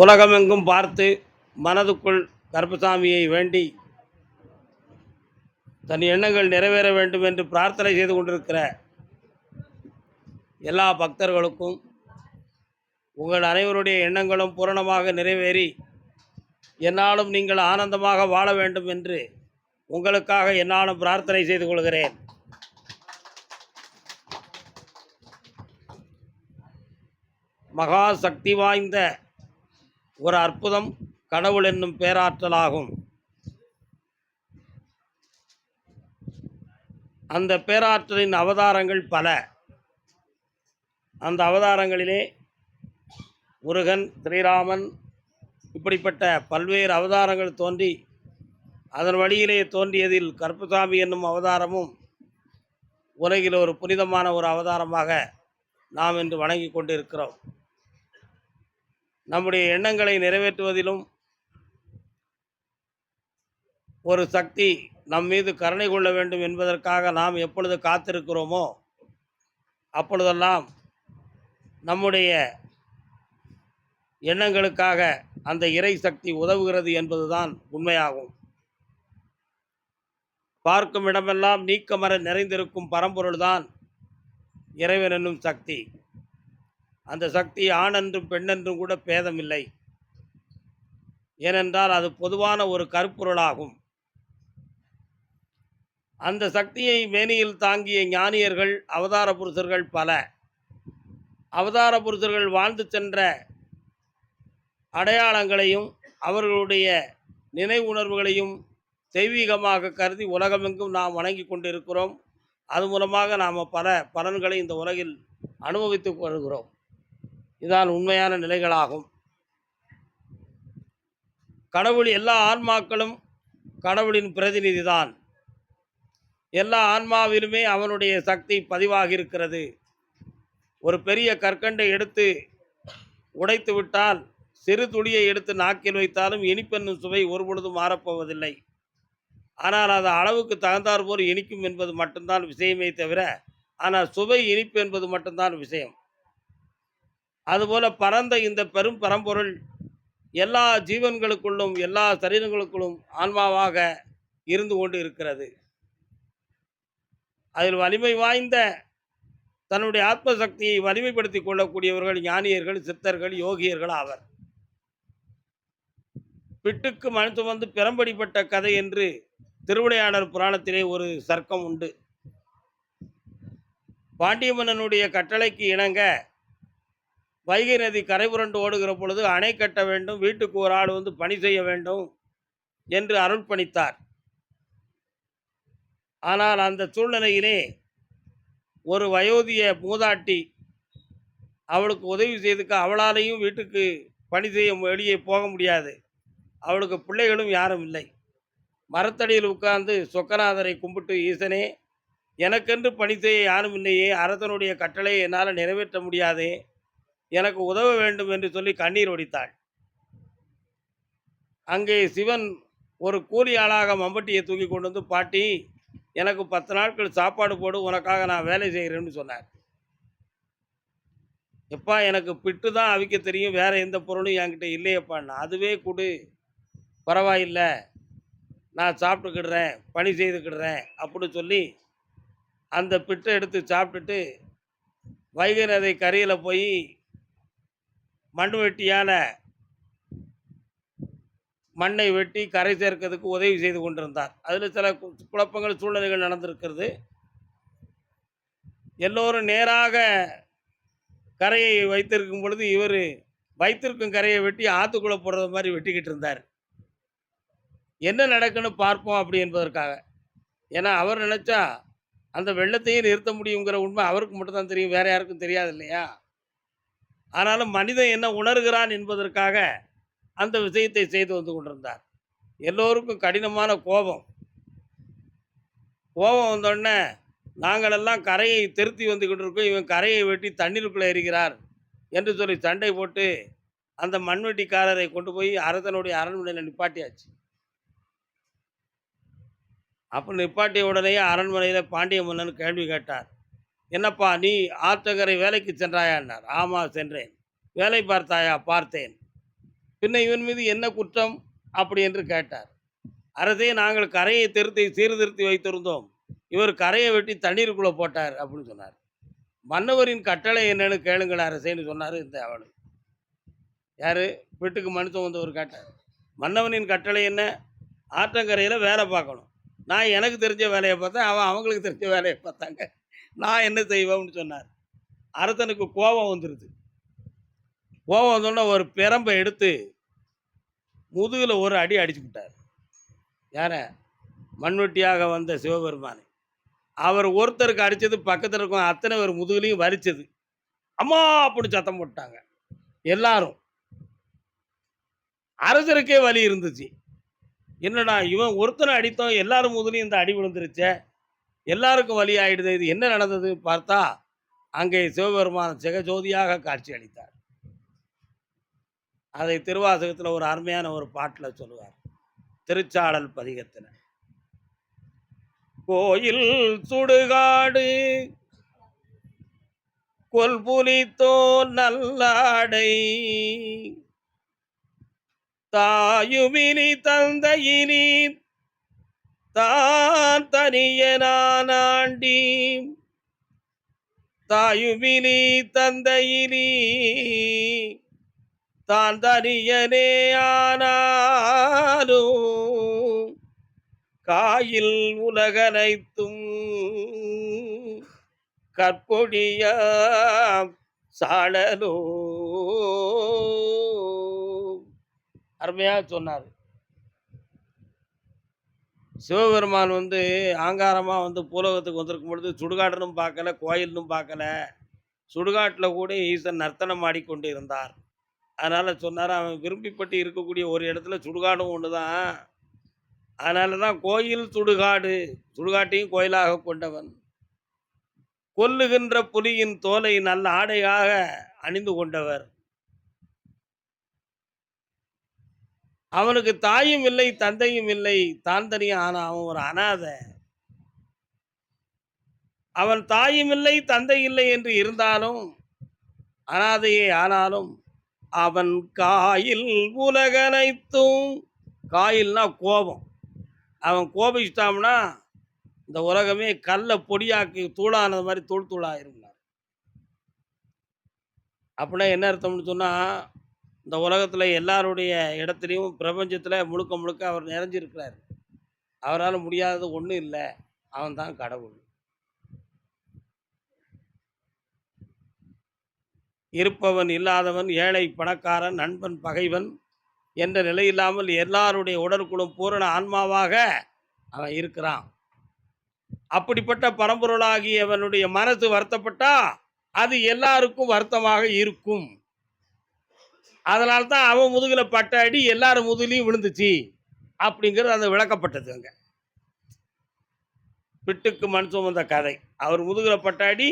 உலகமெங்கும் பார்த்து மனதுக்குள் கருப்பசாமியை வேண்டி தன் எண்ணங்கள் நிறைவேற வேண்டும் என்று பிரார்த்தனை செய்து கொண்டிருக்கிற எல்லா பக்தர்களுக்கும் உங்கள் அனைவருடைய எண்ணங்களும் பூரணமாக நிறைவேறி என்னாலும் நீங்கள் ஆனந்தமாக வாழ வேண்டும் என்று உங்களுக்காக என்னாலும் பிரார்த்தனை செய்து கொள்கிறேன். மகா சக்தி வாய்ந்த ஒரு அற்புதம் கடவுள் என்னும் பேராற்றலாகும். அந்த பேராற்றலின் அவதாரங்கள் பல. அந்த அவதாரங்களிலே முருகன் ஸ்ரீராமன் இப்படிப்பட்ட பல்வேறு அவதாரங்கள் தோன்றி அதன் வழியிலே தோன்றியதில் கருப்புசாமி என்னும் அவதாரமும் உலகில் ஒரு புனிதமான ஒரு அவதாரமாக நாம் இன்று வணங்கி கொண்டிருக்கிறோம். நம்முடைய எண்ணங்களை நிறைவேற்றுவதிலும் ஒரு சக்தி நம் மீது கருணை கொள்ள வேண்டும் என்பதற்காக நாம் எப்பொழுது காத்திருக்கிறோமோ அப்பொழுதெல்லாம் நம்முடைய எண்ணங்களுக்காக அந்த இறை சக்தி உதவுகிறது என்பதுதான் உண்மையாகும். பார்க்கும் இடமெல்லாம் நீக்கமர நிறைந்திருக்கும் பரம்பொருள்தான் இறைவன் என்னும் சக்தி. அந்த சக்தி ஆணென்றும் பெண்ணென்றும் கூட பேதமில்லை. ஏனென்றால் அது பொதுவான ஒரு கருப்பொருளாகும். அந்த சக்தியை மேனியில் தாங்கிய ஞானியர்கள் அவதார புருஷர்கள் பல. அவதார புருஷர்கள் வாழ்ந்து சென்ற அடையாளங்களையும் அவர்களுடைய நினைவுணர்வுகளையும் தெய்வீகமாக கருதி உலகமெங்கும் நாம் வணங்கி கொண்டிருக்கிறோம். அது மூலமாக நாம் பல பலன்களை இந்த உலகில் அனுபவித்து வருகிறோம் இதான் உண்மையான நிலைகளாகும். கடவுள் எல்லா ஆன்மாக்களும் கடவுளின் பிரதிநிதி தான் எல்லா ஆன்மாவிலுமே அவனுடைய சக்தி பதிவாகி இருக்கிறது ஒரு பெரிய கற்கண்டை எடுத்து உடைத்து விட்டால் சிறு துளியை எடுத்து நாக்கில் வைத்தாலும் இனிப்பென்னும் சுவை ஒருபொழுதும் மாறப்போவதில்லை. ஆனால் அது அளவுக்கு தகுந்தார் போல் இனிக்கும் என்பது மட்டும்தான் விஷயமே தவிர ஆனால் சுவை இனிப்பு என்பது மட்டும்தான் விஷயம். அதுபோல பரந்த இந்த பெரும் பரம்பொருள் எல்லா ஜீவன்களுக்குள்ளும் எல்லா சரீரங்களுக்குள்ளும் ஆன்மாவாக இருந்து கொண்டு இருக்கிறது அதில் வலிமை வாய்ந்த தன்னுடைய ஆத்ம சக்தியை வலிமைப்படுத்தி கொள்ளக்கூடியவர்கள் ஞானியர்கள் சித்தர்கள் யோகியர்கள் ஆவர். பிட்டுக்கு மனுத்து வந்து பெரம்படிப்பட்ட கதை என்று திருவிளையாடல் புராணத்திலே ஒரு சர்க்கம் உண்டு. பாண்டிய மன்னனுடைய கட்டளைக்கு இணங்க வைகை நதி கரை புரண்டு ஓடுகிற பொழுது அணை கட்ட வேண்டும் வீட்டுக்கு ஒரு ஆள் வந்து பணி செய்ய வேண்டும் என்று அருள் பணித்தார் ஆனால் அந்த சூழ்நிலையிலே ஒரு வயோதிய மூதாட்டி அவளுக்கு உதவி செய்துக்க அவளாலேயும் வீட்டுக்கு பணி செய்ய வெளியே போக முடியாது. அவளுக்கு பிள்ளைகளும் யாரும் இல்லை. மரத்தடியில் உட்கார்ந்து சொக்கநாதரை கும்பிட்டு ஈசனே எனக்கென்று பணி செய்ய யாரும் இல்லையே. அரசனுடைய கட்டளையை என்னால் நிறைவேற்ற முடியாதே. எனக்கு உதவ வேண்டும் என்று சொல்லி கண்ணீர் ஒடித்தாள். அங்கே சிவன் ஒரு கூலி ஆளாக மம்பட்டியை தூக்கி கொண்டு வந்து பாட்டி எனக்கு பத்து நாட்கள் சாப்பாடு போடு உனக்காக நான் வேலை செய்கிறேன்னு சொன்னார். எப்பா எனக்கு பிட்டு தான் அவிக்க தெரியும் வேற எந்த பொருளும் என்கிட்ட இல்லையப்பான்னா அதுவே கொடு. பரவாயில்லை நான் சாப்பிட்டுக்கிடுறேன் பணி செய்துக்கிடுறேன் அப்படின்னு சொல்லி அந்த பிட்டை எடுத்து சாப்பிட்டுட்டு வைகை நதி கரையில் போய் மண் வெட்டியால் மண்ணை வெட்டி கரை சேர்க்கிறதுக்கு உதவி செய்து கொண்டிருந்தார். அதில் சில கு- குழப்பங்கள் சூழ்நிலைகள் நடந்திருக்கிறது. எல்லோரும் நேராக கரையை வைத்திருக்கும் பொழுது இவர் வைத்திருக்கும் கரையை வெட்டி ஆற்றுக்குள்ளே போடுறது மாதிரி வெட்டிக்கிட்டு இருந்தார். என்ன நடக்குன்னு பார்ப்போம் அப்படி என்பதற்காக. ஏன்னா அவர் நினச்சா அந்த வெள்ளத்தையும் நிறுத்த முடியுங்கிற உண்மை அவருக்கு மட்டும்தான் தெரியும். வேறு யாருக்கும் தெரியாது இல்லையா? ஆனாலும் மனிதன் என்ன உணர்கிறான் என்பதற்காக அந்த விஷயத்தை செய்து வந்து கொண்டிருந்தார். எல்லோருக்கும் கடினமான கோபம். கோபம் வந்தோடனே நாங்களெல்லாம் கரையை திருத்தி வந்து கொண்டிருக்கோம் இவன் கரையை வெட்டி தண்ணீருக்குள்ளே எரிகிறார் என்று சொல்லி சண்டை போட்டு அந்த மண்வெட்டிக்காரரை கொண்டு போய் அரசனுடைய அரண்மனையில் நிப்பாட்டியாச்சு. அப்போ நிப்பாட்டிய உடனேயே அரண்மனையில் பாண்டிய மன்னன் கேள்வி கேட்டார். என்னப்பா நீ ஆற்றங்கரை வேலைக்கு சென்றாயான்னார். ஆமாம் சென்றேன். வேலை பார்த்தாயா? பார்த்தேன். பின்ன இவன் மீது என்ன குற்றம்? அப்படி என்று கேட்டார். அரசே நாங்கள் கரையை திருத்தி சீர்திருத்தி வைத்திருந்தோம். இவர் கரையை வெட்டி தண்ணீருக்குள்ளே போட்டார் அப்படின்னு சொன்னார். மன்னவரின் கட்டளை என்னன்னு கேளுங்கள் அரசேன்னு சொன்னார் இந்த அவள் யார்? வீட்டுக்கு மனுஷன் வந்தவர் கேட்டார். மன்னவனின் கட்டளை என்ன? ஆற்றங்கரையில் வேலை பார்க்கணும். நான் எனக்கு தெரிஞ்ச வேலையை பார்த்தேன் அவன் அவங்களுக்கு தெரிஞ்ச வேலையை பார்த்தாங்க. நான் என்ன செய்வேன்னு சொன்னார். அரசனுக்கு கோபம் வந்துடுது கோபம் வந்தோடனே ஒரு பிரம்பை எடுத்து முதுகில் ஒரு அடி அடிச்சுக்கிட்டார் யார? மண்வெட்டியாக வந்த சிவபெருமானை. அவர் ஒருத்தருக்கு அடித்தது பக்கத்தில் இருக்கும் அத்தனை பேர் முதுகுலையும் வரிச்சது. அம்மா அப்படி சத்தம் போட்டாங்க. எல்லாரும். அரசருக்கே வலி இருந்துச்சு. என்னடா இவன் ஒருத்தனை அடித்தோம் எல்லாரும் முதலையும் இந்த அடி விழுந்துருச்சே? எல்லாருக்கும் வழி ஆயிடுது. இது என்ன நடந்தது பார்த்தா அங்கே சிவபெருமான் ஜெகஜோதியாக காட்சி அளித்தார் அதை திருவாசகத்தில் ஒரு அருமையான ஒரு பாட்டில் சொல்லுவார். திருச்சாடல் பதிகத்தின கோயில் சுடுகாடு கொல்புலித்தோ நல்லாடை தாயுமினி தந்தையினி தான் தனியனாண்டி தாயுவிலி தந்தையிலி தான் தனியனே ஆனாலும் காயில் உலகனைத்தும் கற்பொடியா சாழலோ. அருமையாக சொன்னார். சிவபெருமான் வந்து ஆங்காரமாக வந்து பூலோகத்துக்கு வந்திருக்கும் பொழுது சுடுகாடுன்னு பார்க்கல கோயில்னும் பார்க்கல. சுடுகாட்டில் கூட ஈசன் நர்த்தனம் ஆடிக்கொண்டு இருந்தார் அதனால் சொன்னார் அவன் விரும்பிப்பட்டு இருக்கக்கூடிய ஒரு இடத்துல சுடுகாடும் ஒன்று தான் அதனால தான் கோயில் சுடுகாடு சுடுகாட்டையும் கோயிலாக கொண்டவன். கொல்லுகின்ற புலியின் தோலை நல்ல ஆடையாக அணிந்து கொண்டவர். அவனுக்கு தாயும் இல்லை தந்தையும் இல்லை. தான் தனியாக ஆனா அவன் ஒரு அனாதை. அவன் தாயும் இல்லை தந்தை இல்லை என்று இருந்தாலும் அனாதையே ஆனாலும் அவன் காயில் உலகனைத்தும் காயில்னா கோபம். அவன் கோபிச்சிட்டான்னா இந்த உலகமே கல்லை பொடியாக்கி தூளானது மாதிரி தூள் தூளாயிருந்தார் அப்படின்னா என்ன அர்த்தம்னு சொன்னால் இந்த உலகத்தில் எல்லாருடைய இடத்துலையும் பிரபஞ்சத்தில் முழுக்க முழுக்க அவர் நிறைஞ்சிருக்கிறார். அவரால் முடியாதது ஒன்றும் இல்லை. அவன் தான் கடவுள். இருப்பவன் இல்லாதவன் ஏழை பணக்காரன் நண்பன் பகைவன் என்ற நிலை இல்லாமல் எல்லாருடைய உடற்குழும் பூரண ஆன்மாவாக அவன் இருக்கிறான். அப்படிப்பட்ட பரம்பொருளாகியவனுடைய மனசு வருத்தப்பட்டா அது எல்லாருக்கும் வருத்தமாக இருக்கும். அதனால தான் அவன் முதுகில் பட்ட அடி எல்லாரும் முதுகிலையும் விழுந்துச்சு அப்படிங்கிறது அந்த விளக்கப்பட்டது அங்கே. பிட்டுக்கு மண் சுமந்த கதை. அவர் முதுகில் பட்ட அடி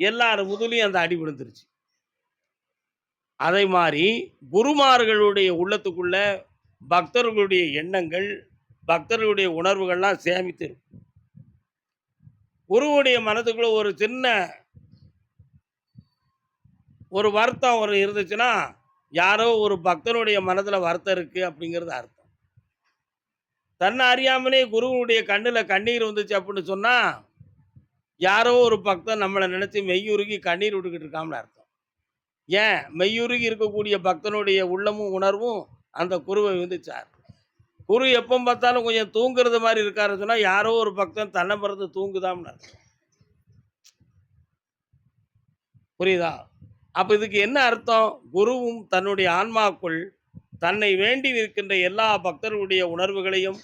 எல்லாரும் முதுகிலையும் அந்த அடி விழுந்துருச்சு. அதே மாதிரி குருமார்களுடைய உள்ளத்துக்குள்ள பக்தர்களுடைய எண்ணங்கள் பக்தர்களுடைய உணர்வுகள்லாம் சேமித்து இருக்கும் குருவுடைய மனதுக்குள்ள ஒரு சின்ன ஒரு வருத்தம் ஒரு இருந்துச்சுன்னா யாரோ ஒரு பக்தனுடைய மனதில் வருத்தம் இருக்குது அப்படிங்கிறது அர்த்தம். தன்னை அறியாமலே குருவனுடைய கண்ணில் கண்ணீர் வந்துச்சு அப்படின்னு சொன்னால் யாரோ ஒரு பக்தன் நம்மளை நினச்சி மெய்யுருகி கண்ணீர் விட்டுக்கிட்டு இருக்காமல் அர்த்தம். ஏன்? மெய்யுருகி இருக்கக்கூடிய பக்தனுடைய உள்ளமும் உணர்வும் அந்த குருவை விந்துச்சார். குரு எப்போ பார்த்தாலும் கொஞ்சம் தூங்குறது மாதிரி இருக்காருன்னு சொன்னால் யாரோ ஒரு பக்தன் தன்னை பிறந்து தூங்குதாம்னு அர்த்தம். புரியுதா? அப்போ இதுக்கு என்ன அர்த்தம்? குருவும் தன்னுடைய ஆன்மாக்குள் தன்னை வேண்டி நிற்கின்ற எல்லா பக்தர்களுடைய உணர்வுகளையும்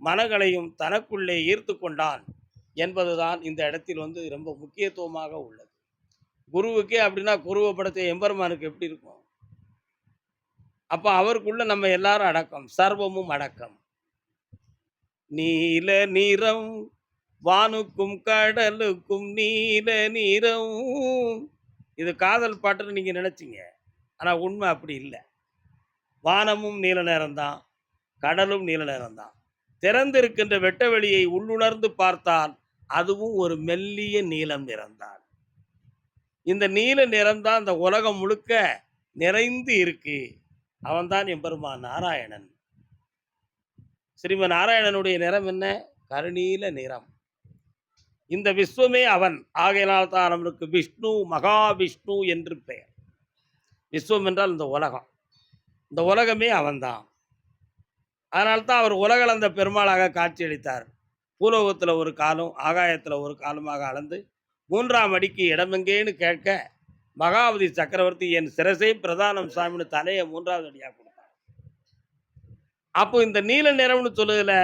மனங்களையும் தனக்குள்ளே ஈர்த்து கொண்டான் என்பதுதான் இந்த இடத்தில் வந்து ரொம்ப முக்கியத்துவமாக உள்ளது. குருவுக்கே அப்படின்னா குருவை படைத்த எம்பெருமானுக்கு எப்படி இருக்கும்? அப்போ அவருக்குள்ள நம்ம எல்லாரும் அடக்கம் சர்வமும் அடக்கம். நீல நிறம் வானுக்கும் கடலுக்கும் நீல நிறம் இது காதல் பாட்டுன்னு நீங்கள் நினச்சிங்க. ஆனால் உண்மை அப்படி இல்லை. வானமும் நீல நேரம்தான் கடலும் நீல நேரம்தான். திறந்திருக்கின்ற வெட்ட வெளியை உள்ளுணர்ந்து பார்த்தால் அதுவும் ஒரு மெல்லிய நீலம் நிறம்தான். இந்த நீல நிறம்தான் இந்த உலகம் முழுக்க நிறைந்து இருக்கு. அவன்தான் எம்பெருமான் நாராயணன். ஸ்ரீமன் நாராயணனுடைய நிறம் என்ன? கருநீல நிறம். இந்த விஸ்வமே அவன். ஆகையினால் தான் அவனுக்கு விஷ்ணு மகாவிஷ்ணு என்று பெயர். விஸ்வம் என்றால் இந்த உலகம். இந்த உலகமே அவன்தான். அதனால்தான் அவர் உலகளந்த பெருமாளாக காட்சியளித்தார். பூலோகத்தில் ஒரு காலம் ஆகாயத்தில் ஒரு காலமாக அளந்து மூன்றாம் அடிக்கு இடமெங்கேன்னு கேட்க மகாவதி சக்கரவர்த்தி என் சிரசை பிரதானம் சாமின்னு தலையை மூன்றாவது அடியாக கொடுத்தார். அப்போ இந்த நீல நிறம்னு சொல்லுதுல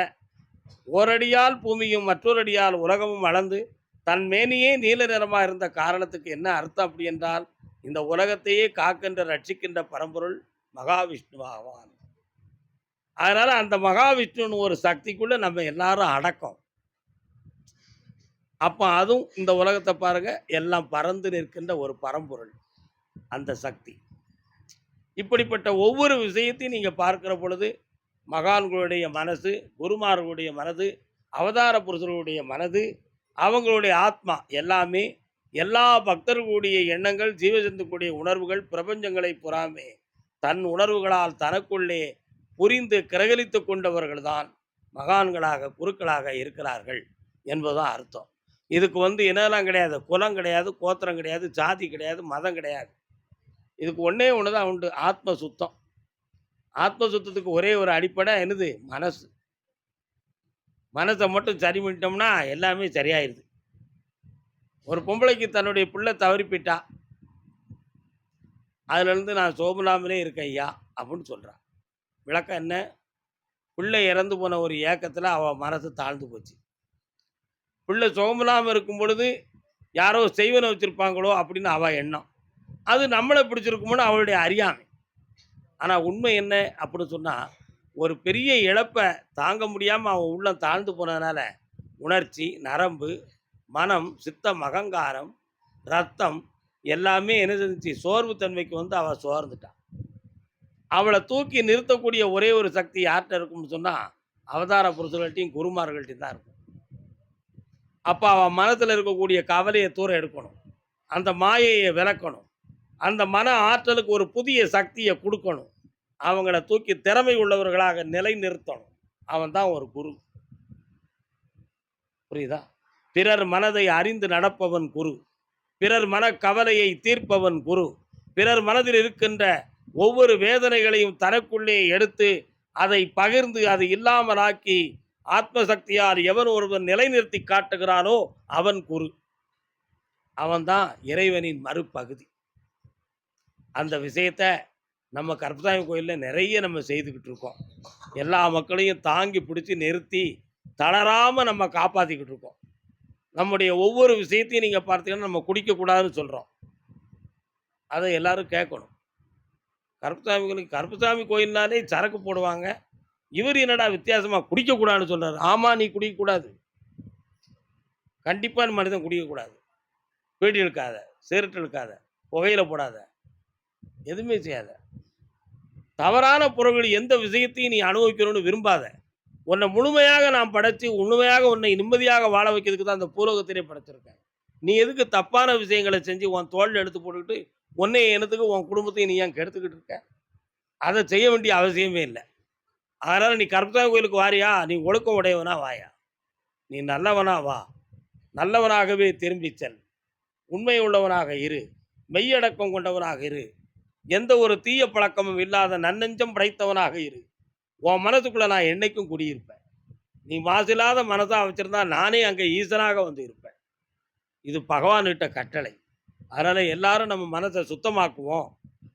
ஓரடியால் பூமியும் மற்றொரு அடியால் உலகமும் அளந்து தன் மேனியே நீல நிறமாக இருந்த காரணத்துக்கு என்ன அர்த்தம் அப்படி என்றால் இந்த உலகத்தையே காக்கின்ற ரட்சிக்கின்ற பரம்பொருள் மகாவிஷ்ணுவாவான் அதனால அந்த மகாவிஷ்ணுன்னு ஒரு சக்திக்குள்ள நம்ம எல்லாரும் அடக்கம். அப்போ அதுவும் இந்த உலகத்தை பாருங்க எல்லாம் பறந்து நிற்கின்ற ஒரு பரம்பொருள் அந்த சக்தி. இப்படிப்பட்ட ஒவ்வொரு விஷயத்தையும் நீங்க பார்க்கிற பொழுது மகான்களுடைய மனசு குருமார்களுடைய மனது அவதார புருஷர்களுடைய மனது அவங்களுடைய ஆத்மா எல்லாமே எல்லா பக்தர்களுடைய எண்ணங்கள் ஜீவஜந்துக்குடைய உணர்வுகள் பிரபஞ்சங்களை புறாமே. தன் உணர்வுகளால் தனக்குள்ளே புரிந்து கிரகலித்து கொண்டவர்கள்தான் மகான்களாக குருக்களாக இருக்கிறார்கள் என்பதுதான் அர்த்தம். இதுக்கு வந்து என்னெல்லாம் கிடையாது. குலம் கிடையாது கோத்திரம் கிடையாது ஜாதி கிடையாது மதம் கிடையாது. இதுக்கு ஒன்றே ஒன்று தான் உண்டு. ஆத்ம சுத்தம். ஆத்ம சுத்தத்துக்கு ஒரே ஒரு அடிப்படை என்னது? மனசு. மனசை மட்டும் சரி பண்ணிட்டோம்னா எல்லாமே சரியாயிருது. ஒரு பொம்பளைக்கு தன்னுடைய பிள்ளை தவறிப்பிட்டா அதுலேருந்து நான் சோபலாமலே இருக்கேன் ஐயா அப்படின்னு சொல்கிறான் விளக்கம் என்ன? பிள்ளை இறந்து போன ஒரு ஏக்கத்தில் அவள் மனசு தாழ்ந்து போச்சு. பிள்ளை சோமலாமல் இருக்கும் பொழுது யாரோ செய்வனை வச்சுருப்பாங்களோ அப்படின்னு அவள் எண்ணம். அது நம்மளை பிடிச்சிருக்குமோன்னு அவளுடைய அறியாமை. ஆனால் உண்மை என்ன அப்படின்னு சொன்னால் ஒரு பெரிய இழப்பை தாங்க முடியாமல் அவன் உள்ளம் தாழ்ந்து போனதுனால உணர்ச்சி நரம்பு மனம் சித்தம் அகங்காரம் ரத்தம் எல்லாமே என்ன செஞ்சுச்சு? சோர்வுத்தன்மைக்கு வந்து அவள் சோர்ந்துட்டான் அவளை தூக்கி நிறுத்தக்கூடிய ஒரே ஒரு சக்தி யார்கிட்ட இருக்கும்னு சொன்னால் அவதார புருஷர்கள்ட்டையும் குருமார்கள்ட்டையும் தான் இருக்கும். அப்போ அவன் மனத்தில் இருக்கக்கூடிய கவலையை தூர எடுக்கணும். அந்த மாயையை விளக்கணும் அந்த மன ஆற்றலுக்கு ஒரு புதிய சக்தியை கொடுக்கணும். அவங்கள தூக்கி திறமை உள்ளவர்களாக நிலை நிறுத்தணும் அவன் தான் ஒரு குரு. புரியுதா? பிறர் மனதை அறிந்து நடப்பவன் குரு. பிறர் மன கவலையை தீர்ப்பவன் குரு. பிறர் மனதில் இருக்கின்ற ஒவ்வொரு வேதனைகளையும் தனக்குள்ளே எடுத்து அதை பகிர்ந்து அது இல்லாமலாக்கி ஆத்மசக்தியால் எவன் ஒருவன் நிலைநிறுத்தி காட்டுகிறானோ அவன் குரு. அவன்தான் இறைவனின் மறுபகுதி. அந்த விஷயத்த நம்ம கருப்பசாமி கோயிலில் நிறைய நம்ம செய்துக்கிட்டு இருக்கோம். எல்லா மக்களையும் தாங்கி பிடிச்சி நிறுத்தி தளராமல் நம்ம காப்பாற்றிக்கிட்டு இருக்கோம். நம்முடைய ஒவ்வொரு விஷயத்தையும் நீங்கள் பார்த்தீங்கன்னா நம்ம குடிக்கக்கூடாதுன்னு சொல்கிறோம் அதை எல்லாரும் கேட்கணும். கருப்பசாமிகளுக்கு கருப்பசாமி கோயில்னாலே சரக்கு போடுவாங்க. இவர் என்னடா வித்தியாசமாக குடிக்கக்கூடாதுன்னு சொல்கிறார் ஆமாம் நீ குடிக்கக்கூடாது. கண்டிப்பாக மனிதன் குடிக்கக்கூடாது. பீடி இழுக்காத சிகரெட் இழுக்காத புகையில போடாத. எதுவுமே செய்யாத. தவறான பொருள்கள் எந்த விஷயத்தையும் நீ அனுபவிக்கணும்னு விரும்பாத. உன்னை முழுமையாக நான் படைத்து முழுமையாக உன்னை நிம்மதியாக வாழ வைக்கிறதுக்கு தான் அந்த பூலோகத்திலே படைச்சிருக்கேன். நீ எதுக்கு தப்பான விஷயங்களை செஞ்சு உன் தோளில் எடுத்து போட்டுக்கிட்டு உன்னை எனத்துக்கு உன் குடும்பத்தையும் நீ ஏன் கெடுத்துக்கிட்டு இருக்க? அதை செய்ய வேண்டிய அவசியமே இல்லை. அதனால் நீ கருப்பசாமி கோயிலுக்கு வாரியா? நீ ஒழுக்கம் உடையவனா வாயா? நீ நல்லவனா வா. நல்லவனாகவே திரும்பி செல். உண்மை உள்ளவனாக இரு. மெய்யடக்கம் கொண்டவனாக இரு. எந்த ஒரு தீய பழக்கமும் இல்லாத நன்னெஞ்சம் படைத்தவனாக இரு. உன் மனசுக்குள்ளே நான் என்னைக்கும் குடியிருப்பேன். நீ மாசில்லாத மனதாக வச்சிருந்தா நானே அங்கே ஈசனாக வந்து இருப்பேன். இது பகவான்கிட்ட கட்டளை. அதனால் எல்லாரும் நம்ம மனசை சுத்தமாக்குவோம்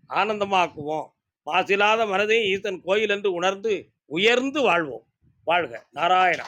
ஆனந்தமாக்குவோம். மாசில்லாத மனதையும் ஈசன் கோயில் என்று உணர்ந்து உயர்ந்து வாழ்வோம். வாழ்க. நாராயணா.